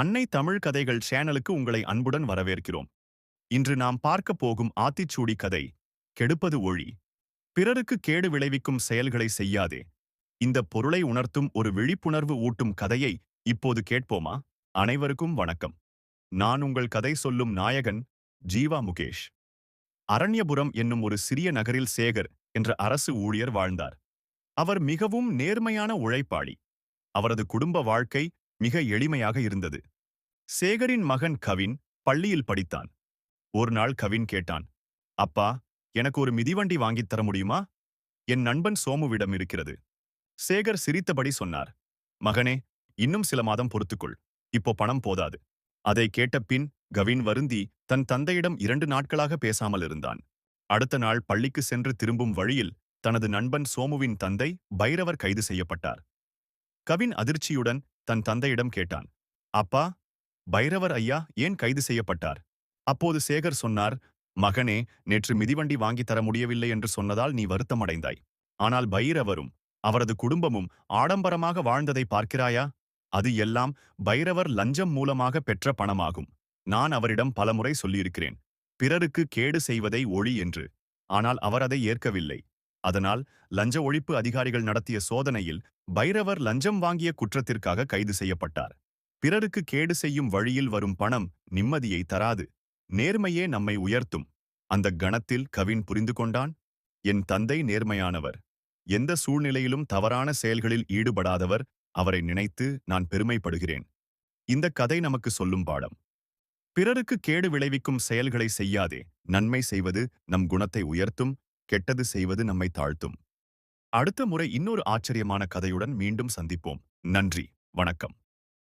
அன்னை தமிழ் கதைகள் சேனலுக்கு உங்களை அன்புடன் வரவேற்கிறோம். இன்று நாம் பார்க்க போகும் ஆத்திச்சூடி கதை கெடுப்பது ஒழி. பிறருக்கு கேடு விளைவிக்கும் செயல்களை செய்யாதே. இந்த பொருளை உணர்த்தும் ஒரு விழிப்புணர்வு ஊட்டும் கதையை இப்போது கேட்போமா? அனைவருக்கும் வணக்கம். நான் உங்கள் கதை சொல்லும் நாயகன் ஜீவா முகேஷ். அரண்யபுரம் என்னும் ஒரு சிறிய நகரில் சேகர் என்ற அரசு ஊழியர் வாழ்ந்தார். அவர் மிகவும் நேர்மையான உழைப்பாளி. அவரது குடும்ப வாழ்க்கை மிக எளிமையாக இருந்தது. சேகரின் மகன் கவின் பள்ளியில் படித்தான். ஒரு நாள் கவின் கேட்டான் அப்பா எனக்கு ஒரு மிதிவண்டி வாங்கித் தர முடியுமா? என் நண்பன் சோமுவிடம் இருக்கிறது. சேகர் சிரித்தபடி சொன்னார் மகனே இன்னும் சில மாதம் பொறுத்துக்கொள். இப்போ பணம் போதாது. அதை கேட்ட பின் கவின் வருந்தி தன் தந்தையிடம் இரண்டு நாட்களாக பேசாமல் இருந்தான். அடுத்த நாள் பள்ளிக்கு சென்று திரும்பும் வழியில் தனது நண்பன் சோமுவின் தந்தை பைரவர் கைது செய்யப்பட்டார். கவின் அதிர்ச்சியுடன் தன் தந்தையிடம் கேட்டான். அப்பா பைரவர் ஐயா ஏன் கைது செய்யப்பட்டார்? அப்போது சேகர் சொன்னார் மகனே நேற்று மிதிவண்டி வாங்கித் தர முடியவில்லை என்று சொன்னதால் நீ வருத்தமடைந்தாய். ஆனால் பைரவரும் அவரது குடும்பமும் ஆடம்பரமாக வாழ்ந்ததை பார்க்கிறாயா? அது எல்லாம் பைரவர் லஞ்சம் மூலமாக பெற்ற பணமாகும். நான் அவரிடம் பலமுறை சொல்லியிருக்கிறேன். பிறருக்கு கேடு செய்வதை ஒளி என்று. ஆனால் அவர் அதை ஏற்கவில்லை. அதனால் லஞ்ச ஒழிப்பு அதிகாரிகள் நடத்திய சோதனையில் பைரவர் லஞ்சம் வாங்கிய குற்றத்திற்காக கைது செய்யப்பட்டார். பிறருக்கு கேடு செய்யும் வழியில் வரும் பணம் நிம்மதியை தராது. நேர்மையே நம்மை உயர்த்தும். அந்த கணத்தில் கவின் புரிந்து கொண்டான். என் தந்தை நேர்மையானவர். எந்த சூழ்நிலையிலும் தவறான செயல்களில் ஈடுபடாதவர். அவரை நினைத்து நான் பெருமைப்படுகிறேன். இந்த கதை நமக்கு சொல்லும் பாடம். பிறருக்கு கேடு விளைவிக்கும் செயல்களை செய்யாதே. நன்மை செய்வது நம் குணத்தை உயர்த்தும். கெட்டது செய்வது நம்மை தாழ்த்தும். அடுத்த முறை இன்னொரு ஆச்சரியமான கதையுடன் மீண்டும் சந்திப்போம். நன்றி. வணக்கம்.